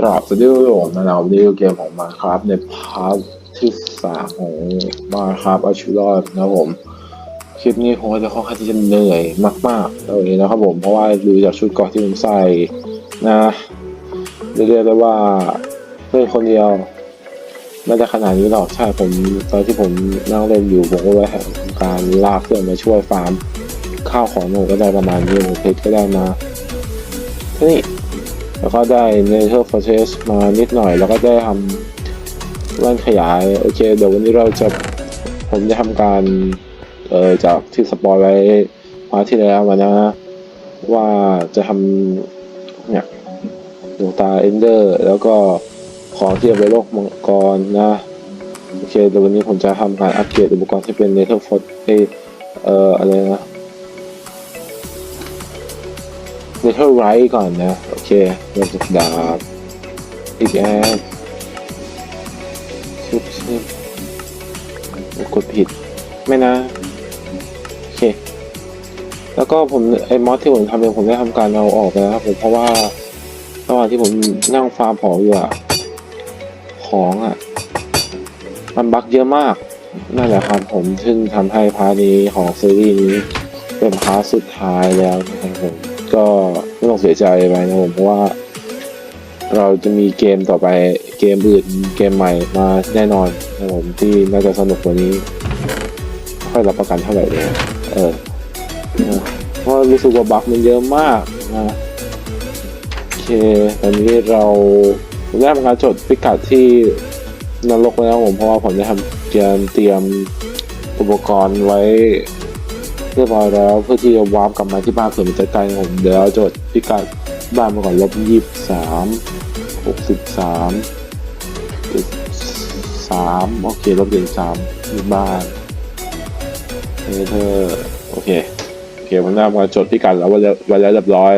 กราบสวัสดีทุกคนนะครับวันนี้เกมของมาครับในพาร์ทที่สามของมาครับอาชูรอดนะครับผม คลิปนี้ผมก็จะค่อนข้างที่จะเหนื่อยมากๆเลยนะครับผมเพราะว่าดูจากชุดเกราะที่ผมใส่นะเรียกได้ว่าเล่นคนเดียวไม่ได้ขนาดนี้หรอกใช่ผมตอนที่ผมนั่งเล่นอยู่ผมก็ได้ทำการลากเพื่อนมาช่วยฟาร์มข้าวของหนูก็ได้ประมาณนี้เพชรก็ได้มาที่นี่ แล้วก็ได้ Nether Fortress มานิดหน่อย แล้วก็ได้ทำร่านขยาย โอเค เดี๋ยววันนี้เราจะผมจะทำการ เอ่อ จากที่สปอยไว้พาร์ทที่แล้วมานะ ว่าจะทำเนี่ยดวงตาเอนเดอร์ แล้วก็ของที่เอาไปโลกมังกรนะ โอเค เดี๋ยววันนี้ผมจะทำการอัปเกรดอุปกรณ์ที่เป็น Nether Fortress เอ่อ อะไรนะ เนเธอร์ไรท์ก่อนนะ โอเคเริ่มจากดาบอีกแอดชุบชิบกดผิด ไม่นะ โอเค แล้วก็ผมไอ้มอสที่ผมทำเองผมได้ทำการเอาออกไปแล้วครับผมเพราะว่าระหว่างที่ผมนั่งฟาร์มของอยู่อะของอะมันบั๊กเยอะมากนั่นแหละครับผมซึ่งทำให้พาร์ทนี้ของซีรีส์นี้เป็นพาร์ทสุดท้ายแล้วนะครับผม ก็ไม่ต้องเสียใจไปนะผมเพราะว่า เราจะมีเกมต่อไปเกมอื่นเกมใหม่มาแน่นอนนะผมที่น่าจะสนุกกว่านี้ค่อยรับประกันเท่าไหร่เลยเออเพราะรู้สึกว่าบั๊กมันเยอะมากนะโอเคตอนนี้เราได้ทำการจดพิกัดที่นรกไว้แล้วผมเพราะว่าผมได้ทำเตรียมเตรียมอุปกรณ์ไว้ เรียบร้อยแล้วเพื่อที่จะวาร์ปกลับมาที่บ้านเผื่อมันจะไกลผมเดี๋ยวจดพิกัดบ้านมาก่อนลบยี่สิบสามหกสิบสามจ็ดสามโอเคลบเจ็ดสามที่บ้านเอเธอโอเคโอเคผมได้มาจดพิกัดแล้วว้แล้วไว้แล้วเรียบร้อย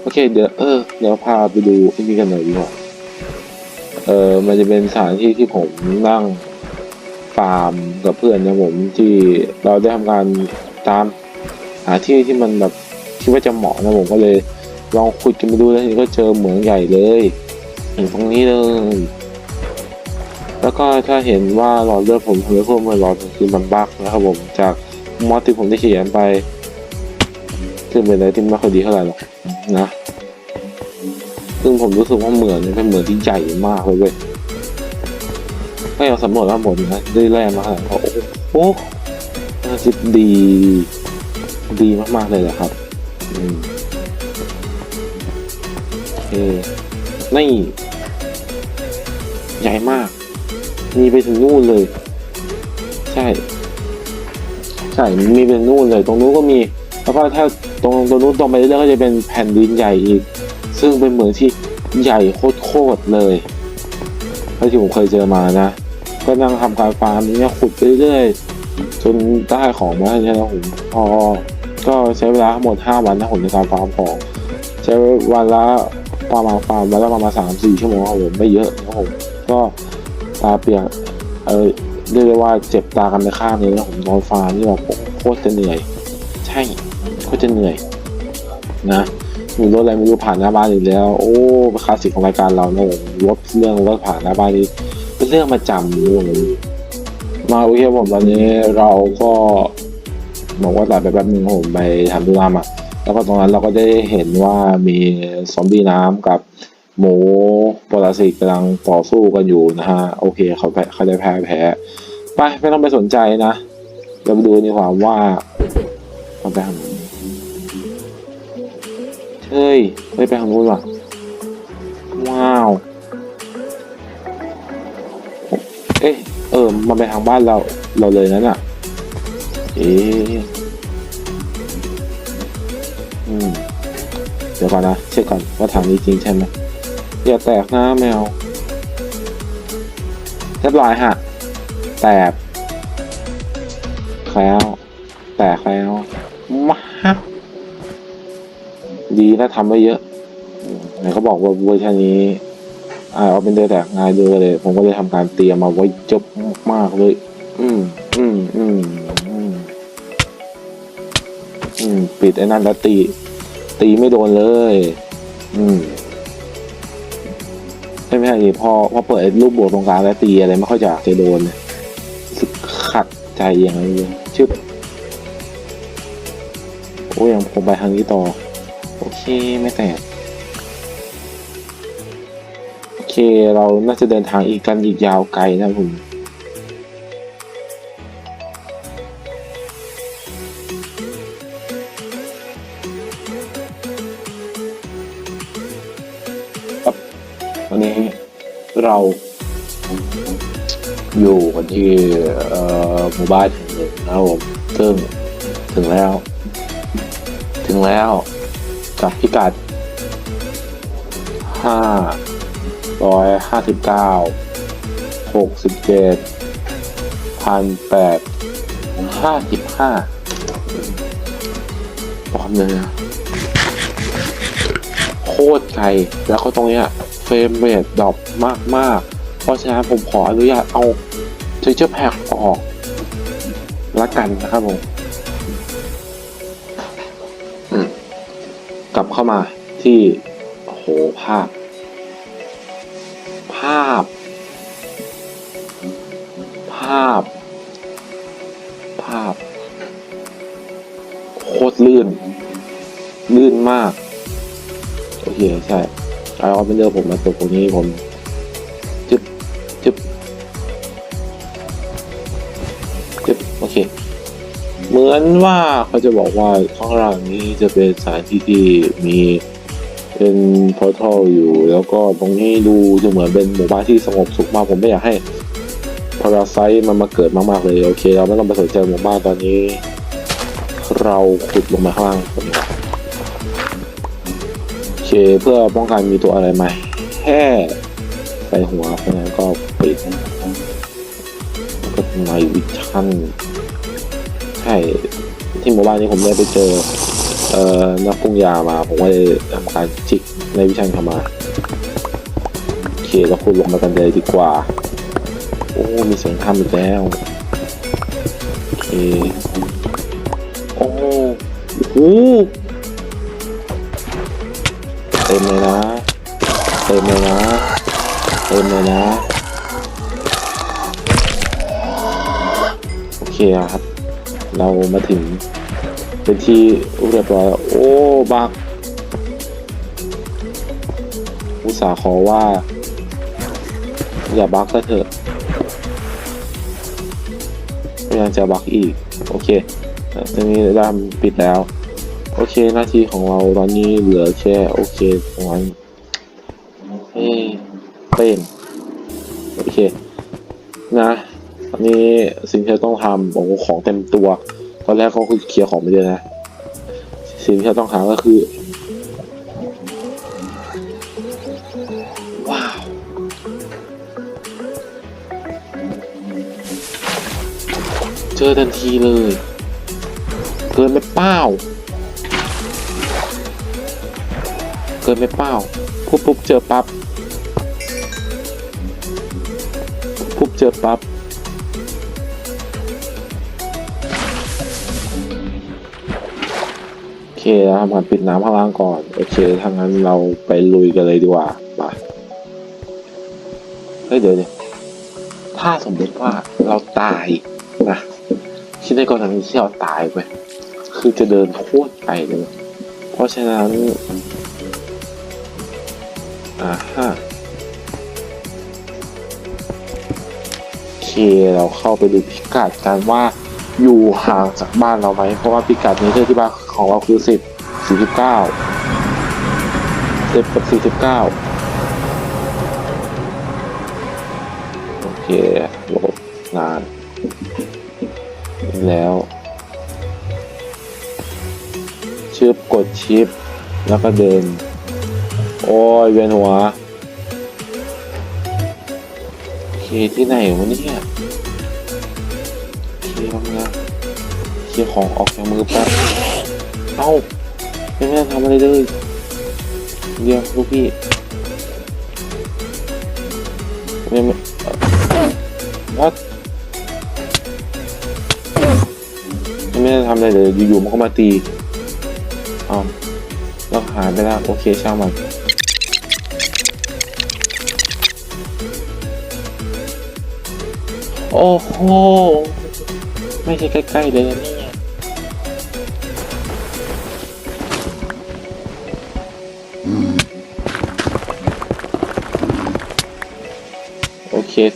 โอเคเดี๋ยวเออเดี๋ยวพาไปดูไอ้นี่กันหน่อยดีกว่าเออมันจะเป็นสถานที่ที่ผมนั่ง ฟาร์มกับเพื่อนนะผมที่เราได้ทำการตามหาที่ที่มันแบบคิดว่าจะเหมาะนะผมก็เลยลองขุดกันไปดูแล้วนี้ก็เจอเหมืองใหญ่เลยอยู่ตรงนี้เลย แล้วก็ถ้าเห็นว่าหลอดเลือดผมทำให้เพิ่มเมื่อหลอดคือมันบักนะครับผมจากมอสที่ผมได้เขียนไปซึ่งเป็นอะไรที่ไม่ค่อยดีเท่าไหร่หรอกนะ ซึ่งผมรู้สึกว่าเหมืองนี่เป็นเหมืองที่ใหญ่มากเลยเว้ย ให้เราสำรวจว่าหมดนะได้แร่มาขนาดโอ้โหน่าจะดีดีมาก ๆ เลยแหละครับอืมโอนี่ใหญ่มาก มีไปถึงนู่นเลย ใช่ ใช่มีไปถึงนู่นเลย ตรงนู้นก็มี แล้วก็ถ้าตรงตรงนู้นตรงไปเรื่อยๆก็จะเป็นแผ่นดินใหญ่อีก ซึ่งเป็นเหมือนที่ใหญ่โคตรๆเลยที่ผมเคยเจอมานะ ก็นั่งทำการฟาร์มนี่ขุดไปเรื่อยๆจนได้ของมาใช่แล้วผมพอก็ใช้เวลาทั้งหมด 5 วันนะผมในการฟาร์มของใช้วันละประมาณฟาร์มวันละประมาณสามสี่ชั่วโมงครับผมไม่เยอะนะผมก็ตาเปียกเออเรียกได้ว่าเจ็บตากันไปข้างเลยนะผมนอนฟาร์มนี่แบบโคตรจะเหนื่อย ใช่โคตรจะเหนื่อยนะมีรถอะไรไม่รู้ผ่านหน้าบ้านอีกแล้ว โอ้คลาสสิกของรายการเรานะผมรถเรื่องรถผ่านหน้าบ้านนี้ เป็นเรื่องประจำเลยมมาโอเคผมตอนนี้เราก็บอกว่าตัดไปแป๊บนึงผมไปทำธุระมาแล้วก็ตรงนั้นเราก็ได้เห็นว่ามีซอมบี้น้ำกับหมูปรสิตกำลังต่อสู้กันอยู่นะฮะ โอเคเขาแพ้เขาได้แพ้แพ้ไปไม่ต้องไปสนใจนะเราไปดูดีกว่าว่ามันไปทางไหนเฮ้ยไม่ไปทางนู้นว่ะว้าว เอ๊ะเออ มันไปทางบ้านเราเราเลยนั่นอะ เอ๊ะอืมเดี๋ยวก่อนนะเช็คก่อนว่าทางนี้จริงใช่ไหมอย่าแตกนะแมวเรียบร้อยฮะ แตกแล้ว แตกแล้วมาดีนะทำไว้เยอะไหนเขาบอกว่าเวอร์ชันนี้ อ่าเอาเป็นเดแตกงายด้วยเลย ผมก็เลยทำการเตรียมมาไว้จบมากเลย อืมอืมอืมอืมอืมปิดไอ้นั่นแล้วตี ตีไม่โดนเลย อืมไม่ใช่ดิพอพอเปิดรูปบวกตรงกลางแล้วตีอะไรไม่ค่อยจะจะโดนเนี่ยรู้สึกขัดใจอย่างไรเลยชึบโอ้ยยังผมไปทางนี้ต่อ โอเคไม่แตก เคเราน่าจะเดินทางอีกกันอีกยาวไกลนะผมครับวันนี้เราอยู่กันที่หมู่บ้านแห่งหนึ่งนะครับผมซึ่งถึงแล้ว ถึงแล้วกับพิกัดห้า ร้อยห้าสิบเก้าหกสิบเจ็ดพันแปดห้าสิบห้าปอมเลยนะโคตรไกลแล้วก็ตรงเนี้ยเฟรมเรทดรอปมาก ๆ เพราะฉะนั้นผมขออนุญาตเอาเทเจอร์แพ็กออกละกันนะครับผมกลับเข้ามาที่โหภาพาพ ภาพ ภาพ โคตรลื่น ลื่นมาก โอเค ใช่ไอออฟเป็นเดอร์ผมมาตกตรงนี้ผมจึบจึบจึบโอเค เหมือนว่าเขาจะบอกว่าข้างล่างนี้จะเป็นสถานที่ที่มี เป็นพอร์ทัลอยู่แล้วก็ตรงนี้ดูจะเหมือนเป็นหมู่บ้านที่สงบสุขมากผมไม่อยากให้พาราไซต์มันมาเกิดมากๆเลยโอเค เราไม่ต้องไปสนใจหมู่บ้านตอนนี้ เราขุดลงมาข้างล่างโอเคเพื่อป้องกันมีตัวอะไรใหม่แค่ใส่หัวเพราะนั้นก็ปิดแล้วก็ในวิชั่นใช่ที่หมู่บ้านนี้ผมได้ไปเจอ เอ่อนักปรุงยามา ผมก็เลยทำการจิกในวิชันเข้ามาโอเคเราคุยลงมากันเลยดีกว่า โอ้มีเสียงทำอีกแล้วโอเคโอ้โหเต็มเลยนะเต็มเลยนะเต็มเลยนะโอเคครับ เรามาถึง เป็นที่เรียบร้อยแล้วโอ้บักอุตสาห์ขอว่า อย่าบักก็เถอะยังจะบักอีก โอเคตรงนี้ดานปิดแล้ว โอเคหน้าที่ของเราตอนนี้เหลือแค่โอเคตรงนั้นเฮ้เต้นโอเค นะ อันนี้สิ่งที่ต้องทำโอ้ของเต็มตัว อนแรกก็คือเคลียร์ของไปเลยนะ สิ่งที่เราต้องหาก็คือ ว้าว เจอทันทีเลย เกินไปเป้า เกินไปเป้าปุ๊บปุ๊บเจอปั๊บปุ๊บเจอปั๊บ เคเราทำการปิดน้ำข้างล่างก่อน โอเคถ้างั้นเราไปลุยกันเลยดีกว่าไปเฮ้ยเดี๋ยวเดี๋ยถ้าสมมติว่าเราตายนะคิดในกรณีที่เราตายไปคือจะเดินโคตรไกลเลย เพราะฉะนั้นอ่าฮะโอเคเราเข้าไปดูพิกัดกันว่าอยู่ห่างจากบ้านเราไหมเพราะว่าพิกัดนี้ที่บ้าน ของเราคือสิบสี่สิบเก้าสิบกับสี่สิบเก้าโอเคโหลดนานแล้วชิปกดชิป แล้วก็เดิน โอ้ยเวียนหัวโอเคที่ไหนวะเนี่ยโอเคทำงานเคของออกจากมือแป๊บ เอ้าไม่ได้ทำอะไรเลยเดี๋ยวลูกพี่ยังไม่วัดยังไม่ได้ทำอะไรเลยอยู่ๆมันก็มาตีอ้าวเราหายไปแล้วโอเคช่างมันโอ้โห ไม่ใช่ใกล้ๆเลยนะ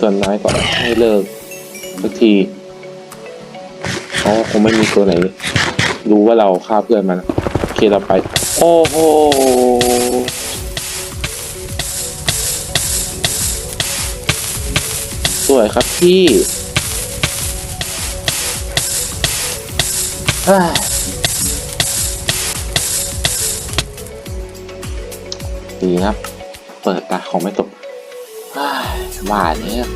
ส่วนนายก็ให้เลิกสักทีเขาคงไม่มีตัวไหน รู้ว่าเราฆ่าเพื่อนมันโอเคเราไป โอ้โหสวยครับพี่เฮ้ยดีครับ เปิดตาของไม่ตก ฮ้ยว่าเนี่ย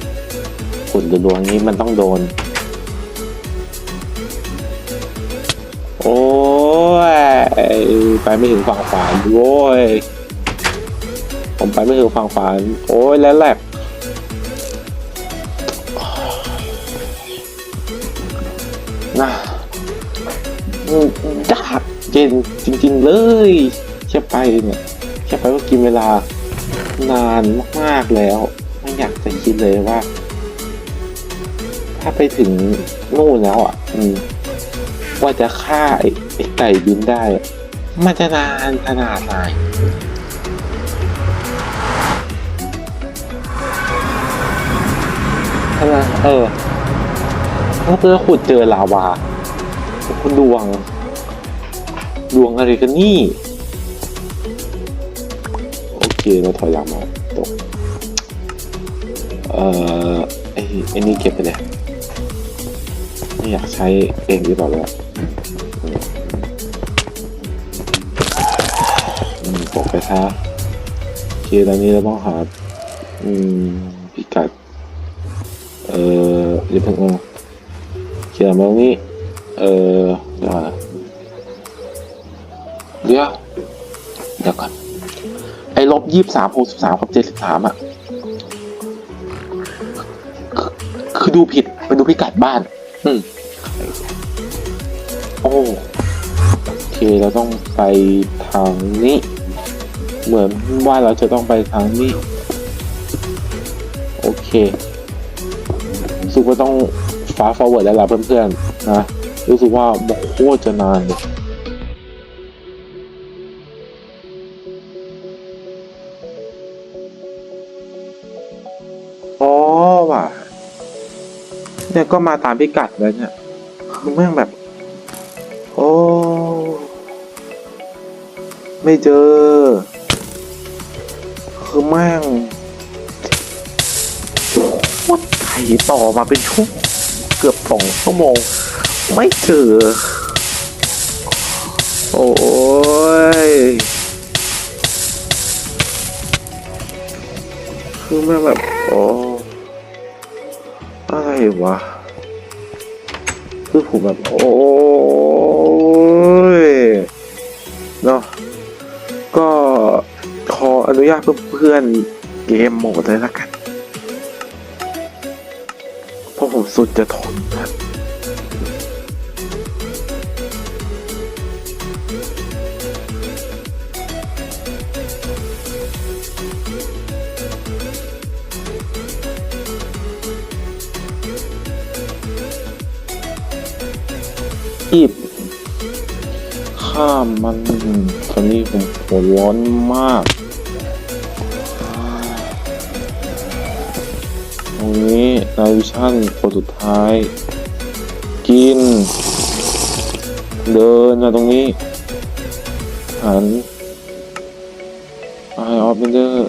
ฝุ่นดวงนี้มันต้องโดน โอ้ย ไปไม่ถึงฝั่งฝันโว้ย ผมไปไม่ถึงฝั่งฝัน โอ้ยแล้วแหลกนะยากเย็นจริง ๆ เลยแค่ไปเนี่ยแค่ไปก็กินเวลานานมาก ๆ แล้ว ยคิดเลยว่า ถ้าไปถึงนู่นแล้วอะว่าจะฆ่าไอ้ไก่บินได้ มันจะนานขนาดไหนใช่ไหมเออถ้าเพื่อขุดเจอลาวาคุณดวง ดวงอะไรกันนี่ โอเค เราถอยหลังมาตก เอ่อไอ้ไอ้นี่เก็บไปเลยไม่อยากใช้เองหรือเปล่าวะอืมตกไปซะโอเคตอนนี้เราต้องหาอืมพิกัด เอ่อเดี๋ยวเพิ่งเอาเขียนมาตรงนี้ เออเดี๋ยวก่อนนะเดี๋ยวเดี๋ยวก่อนไอ้ลบยี่สามหกสิบสามกับเจ็ดสิบสามอะ คือคือดูผิดไปดูพิกัดบ้าน อืมโอ้โอเคเราต้องไปทางนี้ เหมือนว่าเราจะต้องไปทางนี้ โอเครู้สึกว่าต้องฟ้า forward แล้วล่ะเพื่อนๆนะรู้สึกว่าบอกโคตรจะนานเลย เนี่ยก็มาตามพิกัดแล้วเนี่ยคือแม่งแบบ โอ้ไม่เจอ คือแม่งวัดไถต่อมาเป็นชั่วงเกือบสองชั่วโมง ไม่เจอ โอ้ยคือแม่งแบบ โอ้อะไรวะ คือผมแบบ โอ้ยเนาะก็ขออนุญาตเพื่อนๆเกมโหมดเลยละกัน เพราะผมสุดจะทนนะ อีบข้ามมันตอนนี้ผมหัวร้อนมากตรงนี้นาวิชั่นคนสุดท้าย กิน เดินมาตรงนี้ หันไอออฟเบนเดอร์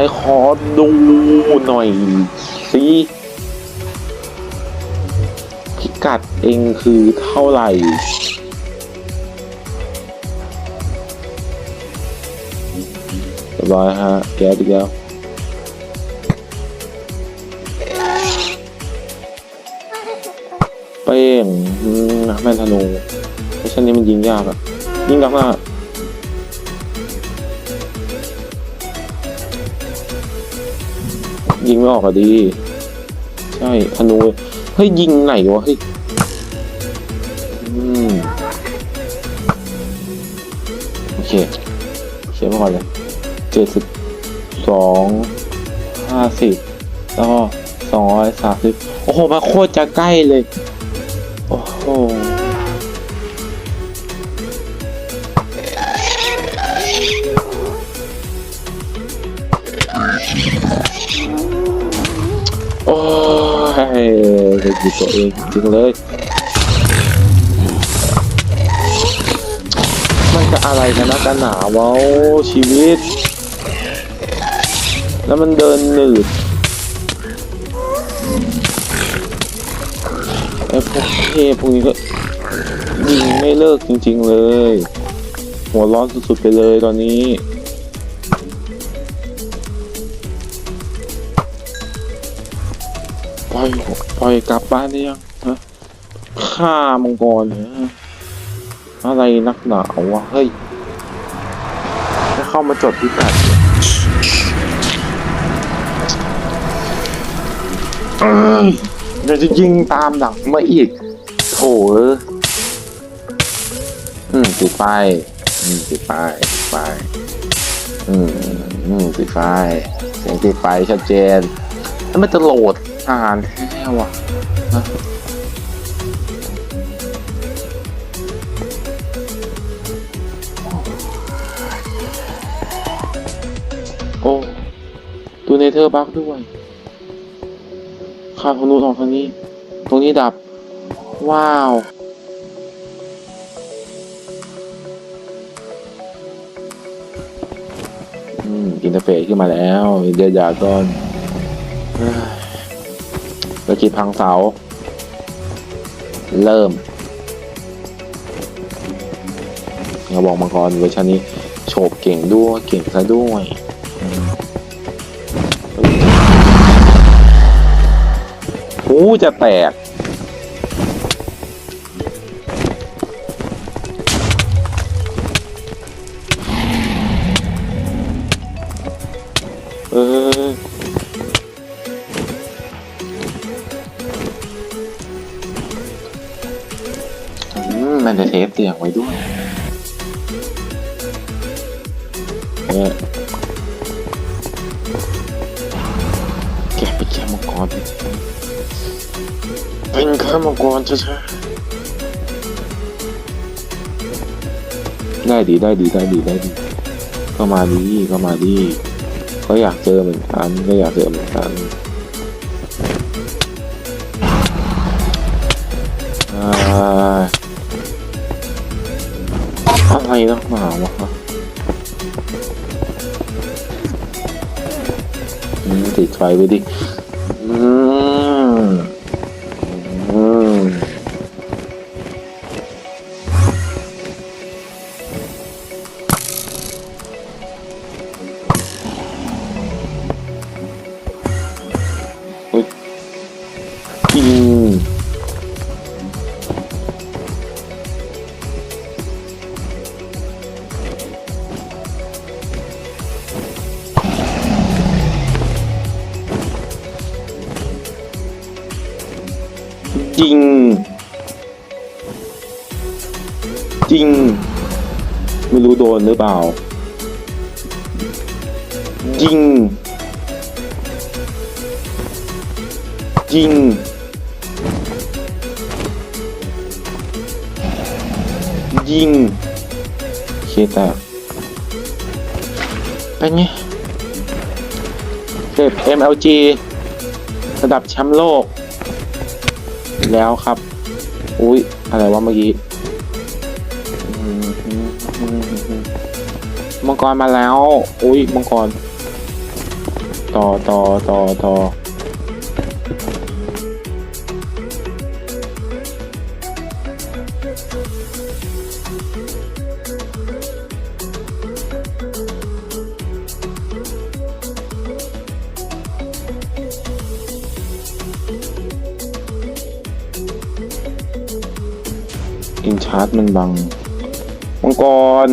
ไหนขอดูหน่อยสิพิกัดเองคือเท่าไหร่ เรียบร้อยฮะ แก๊สอีกแล้วเป้งแม่นธนูไม่ใช่นี้มันยิงยากอะยิงดักหน้า ยิงไม่ออกอะดี ใช่ธนูเฮ้ยยิงไหนวะเฮ้ยอืมโอเคเขียนมาก่อนเลยเจ็ดสิบสองห้าสิบแล้วก็สองร้อยสามสิบโอ้โหมาโคตรจะใกล้เลย โอ้โห จะหยิบตัวเองจริงเลย มันจะอะไรกันนะกันหนาวะชีวิต แล้วมันเดินหนืดไอ้พวกเทพพวกนี้ก็ยิงไม่เลิกจริง ๆ เลย หัวร้อนสุดๆไปเลยตอนนี้ อยกลับบ้านได้ยังฮะฆ่ามังกรเหรออะไรนักหนาวะเฮ้ยจะเข้ามาจดพิกัดเนี่ยเอ้ยเดี๋ยวจะยิงตามหลังมาอีก โถอืมติดไฟอืมติดไฟติดไฟอืมอืมติดไฟเสียงติดไฟชัดเจนแล้วมันจะโหลดอ่าน แท้วะฮะโอ้ดูเนเธอร์บักด้วยข้ามทางนู้นออกทางนี้ ตรงนี้ดับ ว้าวอืมอินเทอร์เฟซขึ้นมาแล้วเดียดาก่อน สกิดพังเสา เริ่มกระบอกมังกรเวอร์ชันนี้โฉบเก่งด้วยเก่งซะด้วยหูจะแตก เป็นแค่มังกรช้าๆได้ดีได้ดีได้ดีได้ดี ก็มาดีก็มาดี ก็อยากเจอเหมือนกันก็อยากเจอเหมือนกันอ่าอะไรนักหนาวะติดไฟไปดิ จริง จริง ไม่รู้โดนหรือเปล่า จริง จริง ยิงเคตกเป็นไงเก็บ MLG ระดับแชมป์โลก แล้วครับ อุ้ยอะไรวะเมื่อกี้มังกรมาแล้ว อุ้ยมังกร ต่อต่อต่อต่อาร์จมันบัง มังกร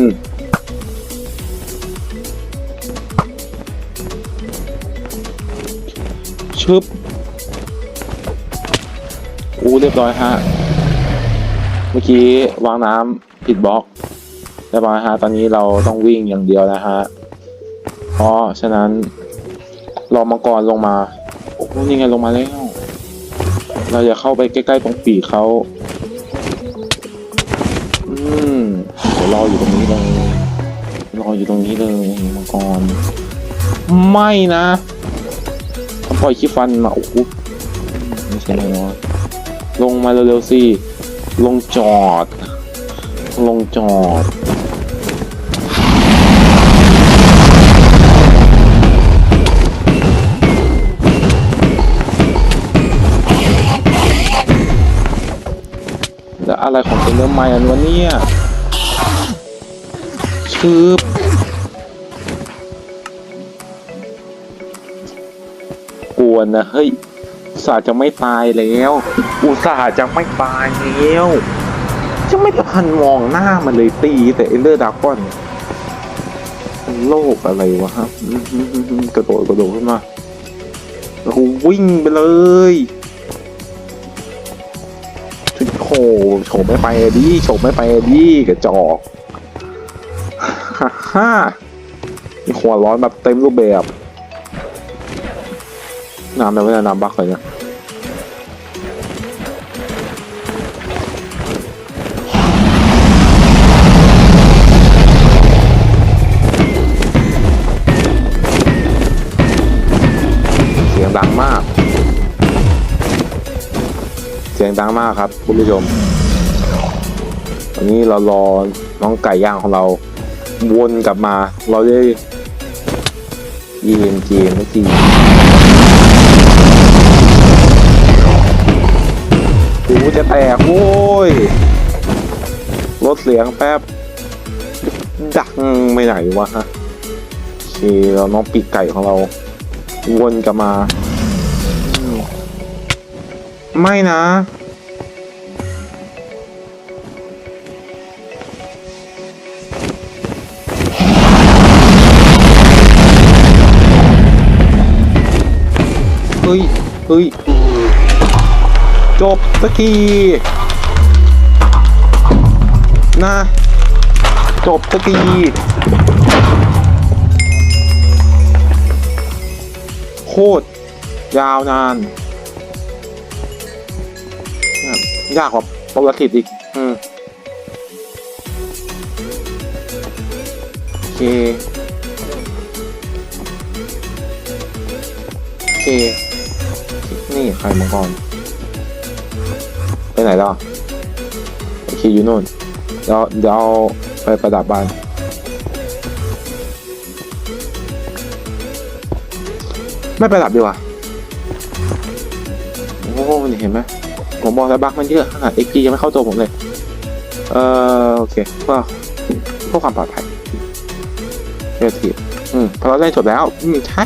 ชึบอู้เรียบร้อยฮะ เมื่อกี้วางน้ำผิดบล็อกเรียบร้อยฮะ ตอนนี้เราต้องวิ่งอย่างเดียวนะฮะ เพราะฉะนั้นรอมังกรลงมา โอ้โหนี่ไงลงมาแล้ว เราจะเข้าไปใกล้ๆตรงปีกเขา รออยู่ตรงนี้เลยรออยู่ตรงนี้เลยมังกรไม่นะปล่อยขี้ฟันมาโอ้โหไม่ใช่เลยนะลงมาเร็วๆสิลงจอด ลงจอดแล้วอะไรของเอ็นเดอร์ไมอันวะเนี่ ยชืบกวนนะเฮ้ยอุตส่าห์จะไม่ตายแล้ว อุตส่าห์จะไม่ตายแล้วจะไม่ได้พันมองหน้ามันเลยตีแต่เอเลอร์ดากอนโลกอะไรวะครับกระโดดกระโดดขึ้นมาแล้วก็วิ่งไปเลยโอ้โหโฉมไม่ไปดิโฉมไม่ไปดิกระจอก ฮ่ามีหัวร้อนแบบเต็มรูปแบบน้ำแบบไม่ได้น้ำบักเลยเนี่ยเสียงดังมาก เสียงดังมากครับคุณผู้ชมตอนนี้เรารอน้องไก่ย่างของเรา วนกลับมา เราได้ยีนเจนไม่ทีหูจะแตกโว้ยลดเสียงแป๊บ ดังไม่ไหนวะฮะโอเคเราน้องปีกไก่ของเรา วนกลับมา ไม่นะ ฮ้ยเฮ้ยจบสักทีนะจบสักทีโคตรยาวนาน ยากกว่าปรสิตอีกอืมโอเคโอเค นี่ใครมังกรไปไหนแล้วอะโอเคอยู่นู่นเดี๋ยวเดี๋ยวเอาไปประดับบ้านไม่ประดับดีกว่าโอ้โหเห็นไหมผมบอกแล้วบั๊กมันเยอะขนาด XP ยังไม่เข้าตัวผมเลย เออโอเคเพื่อเพื่อความปลอดภัยเรียทีอืมพอเราเล่นจบแล้ว อืมใช่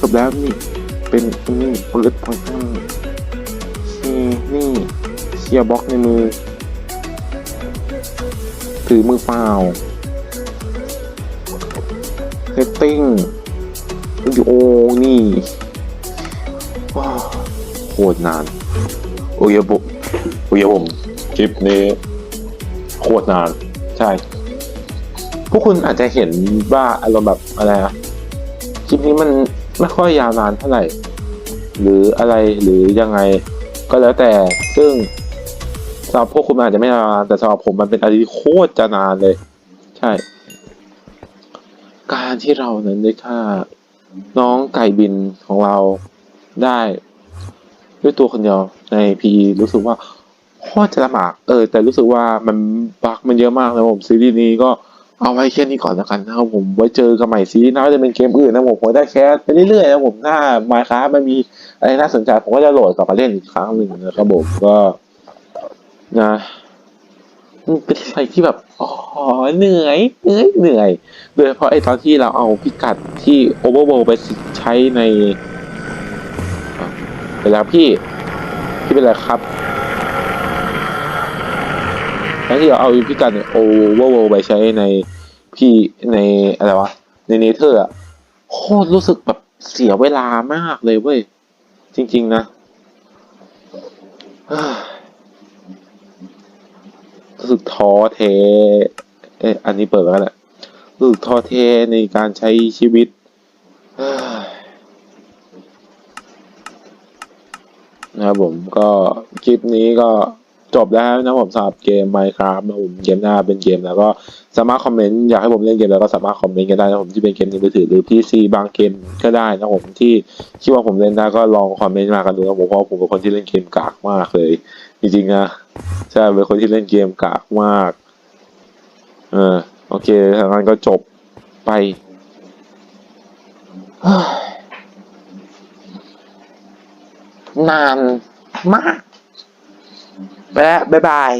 จบแล้วนี่ เป็นนี่บลเลตพอยต์นี่นี่เชียร์บ็อกในมือ ถือมือเปล่าเซตติ้งวิดีโอนี่ว้าวโคตรนาน โอ้ยผมโอ้ยผมคลิปนี้โคตรนาน ใช่ พวกคุณอาจจะเห็นว่าอารมณ์แบบอะไรอะคลิปนี้มัน ไม่ค่อยยาวนานเท่าไหร่ หรืออะไรหรือยังไงก็แล้วแต่ซึ่งสำหรับพวกคุณอาจจะไม่นานแต่สำหรับผมมันเป็นอะไรที่โคตรจะนานเลย ใช่ การที่เรานั้นได้ฆ่าน้องไก่บินของเราได้ ด้วยตัวคนเดียวในพีรู้สึกว่าโคตรจะลำบากเออ แต่รู้สึกว่ามันบักมันเยอะมากนะผมซีรีส์นี้ก็ เอาไว้แค่นี้ก่อนแล้วกันนะครับผมไว้เจอกันใหม่ซีรีส์หน้าจะเป็นเกมอื่นนะผมผมได้แคสไปเรื่อยๆนะผมถ้ามาค้ามันมีอะไรน่าสนใจผมก็จะโหลดกลับมาเล่นอีกครั้งหนึ่งนะครับผมก็นะมันเป็นอะไรที่แบบอ๋อเหนื่อยเหนื่อยเหนื่อยโดยเฉพาะไอ้ตอนที่เราเอาพิกัดที่โอเวอร์โบไปใช้ในอะไปแล้วพี่พี่เป็นไรครับ แล้วที่เราเอาพิกัดเนี่ยโอเวอร์โบไปใช้ในพี่ในอะไรวะในเนเธอร์อะโคตรรู้สึกแบบเสียเวลามากเลยเว้ย จริง ๆ นะเฮ้สึกท้อแท้เอ๊ะอันนี้เปิดแล้วแหละรู้สึกท้อแท้ในการใช้ชีวิตนะครับผมก็คลิปนี้ก็ จบแล้วนะผมสำหรับเกม Minecraft นะผมเกมหน้าเป็นเกมแล้วก็สามารถคอมเมนต์อยากให้ผมเล่นเกมแล้วก็สามารถคอมเมนต์กันได้นะผมที่เป็นเกมในมือถือหรือ PC บางเกมก็ได้นะผมที่คิดว่าผมเล่นได้ก็ลองคอมเมนต์มากันดูนะผมเพราะว่าผมเป็นคนที่เล่นเกมกากมากเลย จริงๆนะใช่เป็นคนที่เล่นเกมกากมาก เออโอเคทางนั้นก็จบไปนานมาก แล้วบ๊ายบาย